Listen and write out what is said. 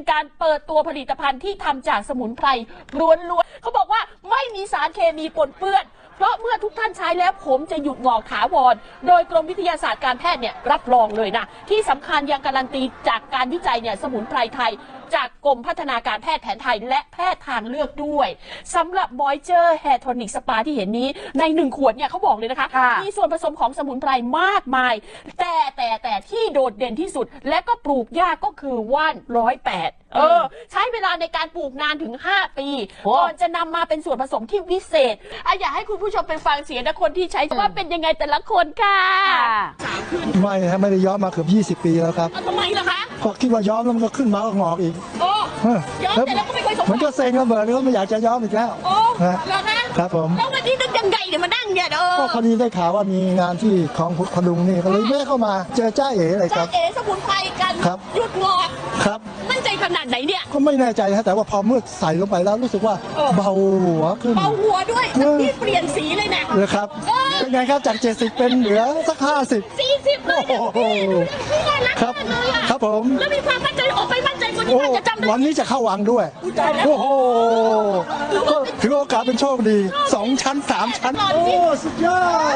เป็นการเปิดตัวผลิตภัณฑ์ที่ทำจากสมุนไพรล้วนๆเขาบอกว่าไม่มีสารเคมีปนเปื้อน เพราะเมื่อทุกท่านใช้แล้วผมจะหยุดงอกถาวร โดยกรมวิทยาศาสตร์การแพทย์เนี่ยรับรองเลยนะ ที่สำคัญยังการันตีจากการวิจัยเนี่ยสมุนไพรไทย จากกรมพัฒนาการแพทย์แผนไทย และแพทย์ทางเลือกด้วยสำหรับ Moisture Hair Tonic Spa ที่เห็นนี้ในหนึ่งขวดเนี่ยเขาบอกเลยนะคะค่ะมีส่วนผสมของสมุนไพรมากมาย แต่แต่แต่ที่ โดดเด่นที่สุด และก็ปลูกยากก็คือว่านร้อยแปดเออ ใช้เวลาในการปลูกนานถึง 5 ปีโอ้ก่อนจะนำมาเป็นส่วนผสมที่วิเศษอะอยากให้คุณผู้ชมไปฟังเสียงนะคนที่ใช้ว่าเป็นยังไงแต่ละคนค่ะสาวขึ้นไม่ฮะไม่ได้ย้อมมาเกือบ20 ปีแล้วครับเอาทำไมล่ะคะก็คิดว่าย้อมแล้วมันก็ขึ้นมาก็งอกอีกโอ้เออย้อมแต่แล้วก็ไม่เคยสมหวังมันก็เซ็งก็เบิดก็ไม่อยากจะย้อมอีกแล้วโอ้ฮะเหรอคะ ครับผมแล้ววันนี้นึกยังไงเดี๋ยวมานั่งเนี่ยเออก็พอดีได้ข่าวว่ามีงานที่ของพดุงนี่ก็เลยแวะเข้ามาเจอจ้าเอ๋เลยคจ้ารับ เอ๋สมุนไพรกันครับ หยุดงอกครับ มั่นใจขนาดไหนเนี่ย ก็ไม่แน่ใจฮะแต่ว่าพอเมื่อใส่ลงไปแล้วรู้สึกว่าเออ เบาหัวขึ้น เบาหัวด้วยเออ นี่เปลี่ยนสีเลยนะ เลยครับ เออ เป็นไงครับจาก 70 เป็นเหลือสัก 50 สี่สิบเลยเนี่ยโอ้โหพี่น่ารักครับมากเลยอะครับผม แล้วมีความมั่นใจออกไปมั่นใจกว่านี้โอ้น่าจะจำได้วันนี้จะเข้าวังด้วยตายแล้วโอ้โหก็ถือโอกาสเป็นโชคดีสองชั้นสามชั้น โอ้ สุดยอด